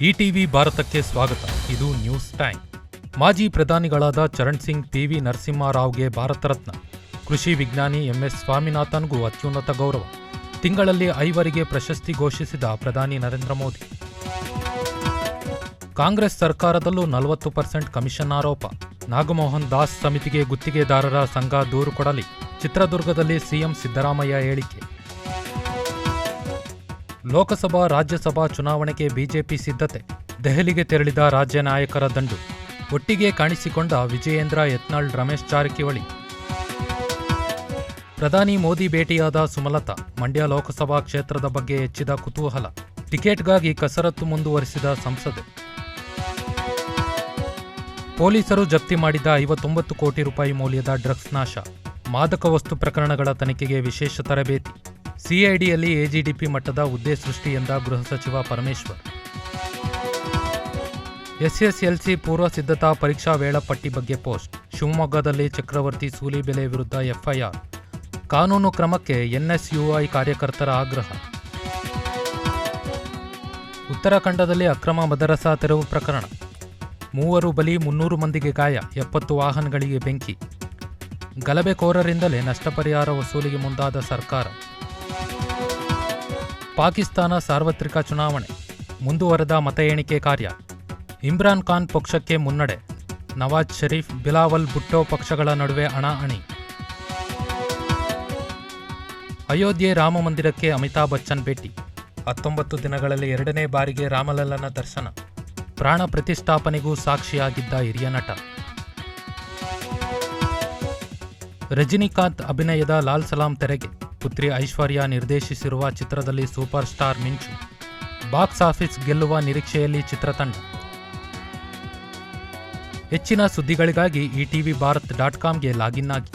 ETV ಭಾರತಕ್ಕೆ ಸ್ವಾಗತ. ಇದು ನ್ಯೂಸ್ ಟೈಮ್. ಮಾಜಿ ಪ್ರಧಾನಿಗಳಾದ ಚರಣ್ ಸಿಂಗ್ ಪಿವಿ ನರಸಿಂಹರಾವ್ಗೆ ಭಾರತ ರತ್ನ. ಕೃಷಿ ವಿಜ್ಞಾನಿ ಎಂಎಸ್ ಸ್ವಾಮಿನಾಥನ್ಗೂ ಅತ್ಯುನ್ನತ ಗೌರವ. ತಿಂಗಳಲ್ಲಿ ಐವರಿಗೆ ಪ್ರಶಸ್ತಿ ಘೋಷಿಸಿದ ಪ್ರಧಾನಿ ನರೇಂದ್ರ ಮೋದಿ. ಕಾಂಗ್ರೆಸ್ ಸರ್ಕಾರದಲ್ಲೂ ನಲವತ್ತು ಪರ್ಸೆಂಟ್ ಕಮಿಷನ್ ಆರೋಪ. ನಾಗಮೋಹನ್ ದಾಸ್ ಸಮಿತಿಗೆ ಗುತ್ತಿಗೆದಾರರ ಸಂಘ ದೂರು ಕೊಡಲಿ. ಚಿತ್ರದುರ್ಗದಲ್ಲಿ ಸಿಎಂ ಸಿದ್ದರಾಮಯ್ಯ ಹೇಳಿಕೆ. ಲೋಕಸಭಾ, ರಾಜ್ಯಸಭಾ ಚುನಾವಣೆಗೆ ಬಿಜೆಪಿ ಸಿದ್ಧತೆ, ದೆಹಲಿಗೆ ತೆರಳಿದ ರಾಜ್ಯ ನಾಯಕರ ದಂಡು, ಒಟ್ಟಿಗೆ ಕಾಣಿಸಿಕೊಂಡ ವಿಜಯೇಂದ್ರ ಯತ್ನಾಳ್ ರಮೇಶ್ ಜಾರಕಿಹೊಳಿ. ಪ್ರಧಾನಿ ಮೋದಿ ಭೇಟಿಯಾದ ಸುಮಲತಾ, ಮಂಡ್ಯ ಲೋಕಸಭಾ ಕ್ಷೇತ್ರದ ಬಗ್ಗೆ ಹೆಚ್ಚಿದ ಕುತೂಹಲ, ಟಿಕೆಟ್ಗಾಗಿ ಕಸರತ್ತು ಮುಂದುವರಿಸಿದ ಸಂಸದೆ. ಪೊಲೀಸರು ಜಪ್ತಿ ಮಾಡಿದ ಐವತ್ತೊಂಬತ್ತು ಕೋಟಿ ರೂಪಾಯಿ ಮೌಲ್ಯದ ಡ್ರಗ್ಸ್ ನಾಶ, ಮಾದಕ ವಸ್ತು ಪ್ರಕರಣಗಳ ತನಿಖೆಗೆ ವಿಶೇಷ ತರಬೇತಿ. ಸಿಐಡಿಯಲ್ಲಿ ಎಜಿಡಿಪಿ ಮಟ್ಟದ ಹುದ್ದೆ ಸೃಷ್ಟಿ ಎಂದ ಗೃಹ ಸಚಿವ ಪರಮೇಶ್ವರ್. ಎಸ್ಎಸ್ಎಲ್ಸಿ ಪೂರ್ವ ಸಿದ್ಧತಾ ಪರೀಕ್ಷಾ ವೇಳಾಪಟ್ಟಿ ಬಗ್ಗೆ ಪೋಸ್ಟ್. ಶಿವಮೊಗ್ಗದಲ್ಲಿ ಚಕ್ರವರ್ತಿ ಸೂಲಿಬೆಲೆ ವಿರುದ್ಧ ಎಫ್ಐಆರ್. ಕಾನೂನು ಕ್ರಮಕ್ಕೆ ಎನ್ಎಸ್ಯುಐ ಕಾರ್ಯಕರ್ತರ ಆಗ್ರಹ. ಉತ್ತರಾಖಂಡದಲ್ಲಿ ಅಕ್ರಮ ಮದರಸಾ ತೆರವು ಪ್ರಕರಣ. ಮೂವರು ಬಲಿ ಮುನ್ನೂರು ಮಂದಿಗೆ ಗಾಯ, ಎಪ್ಪತ್ತು ವಾಹನಗಳಿಗೆ ಬೆಂಕಿ. ಗಲಭೆಕೋರರಿಂದಲೇ ನಷ್ಟ ಪರಿಹಾರ ವಸೂಲಿಗೆ ಮುಂದಾದ ಸರ್ಕಾರ. ಪಾಕಿಸ್ತಾನ ಸಾರ್ವತ್ರಿಕ ಚುನಾವಣೆ, ಮುಂದುವರೆದ ಮತ ಎಣಿಕೆ ಕಾರ್ಯ. ಇಮ್ರಾನ್ ಖಾನ್ ಪಕ್ಷಕ್ಕೆ ಮುನ್ನಡೆ, ನವಾಜ್ ಷರೀಫ್ ಬಿಲಾವಲ್ ಭುಟ್ಟೋ ಪಕ್ಷಗಳ ನಡುವೆ ಹಣಾಹಣಿ ಅಯೋಧ್ಯೆ ರಾಮ ಮಂದಿರಕ್ಕೆ ಅಮಿತಾಬ್ ಬಚ್ಚನ್ ಭೇಟಿ, ಹತ್ತೊಂಬತ್ತು ದಿನಗಳಲ್ಲಿ ಎರಡನೇ ಬಾರಿಗೆ ರಾಮಲಲ್ಲನ ದರ್ಶನ. ಪ್ರಾಣ ಪ್ರತಿಷ್ಠಾಪನೆಗೂ ಸಾಕ್ಷಿಯಾಗಿದ್ದ ಹಿರಿಯ ನಟ. ರಜನಿಕಾಂತ್ ಅಭಿನಯದ ಲಾಲ್ ಸಲಾಂ ತೆರೆಗೆ ಪುತ್ರಿ ಐಶ್ವರ್ಯ ನಿರ್ದೇಶಿಸಿರುವ ಚಿತ್ರದಲ್ಲಿ ಸೂಪರ್ ಸ್ಟಾರ್ ಮಿಂಚು. ಬಾಕ್ಸ್ ಆಫೀಸ್ ಗೆಲ್ಲುವ ನಿರೀಕ್ಷೆಯಲ್ಲಿ ಚಿತ್ರತಂಡ. ಹೆಚ್ಚಿನ ಸುದ್ದಿಗಳಿಗಾಗಿ ಇಟಿವಿ ಭಾರತ್ ಡಾಟ್ ಕಾಮ್ಗೆ ಲಾಗಿನ್ ಆಗಿ.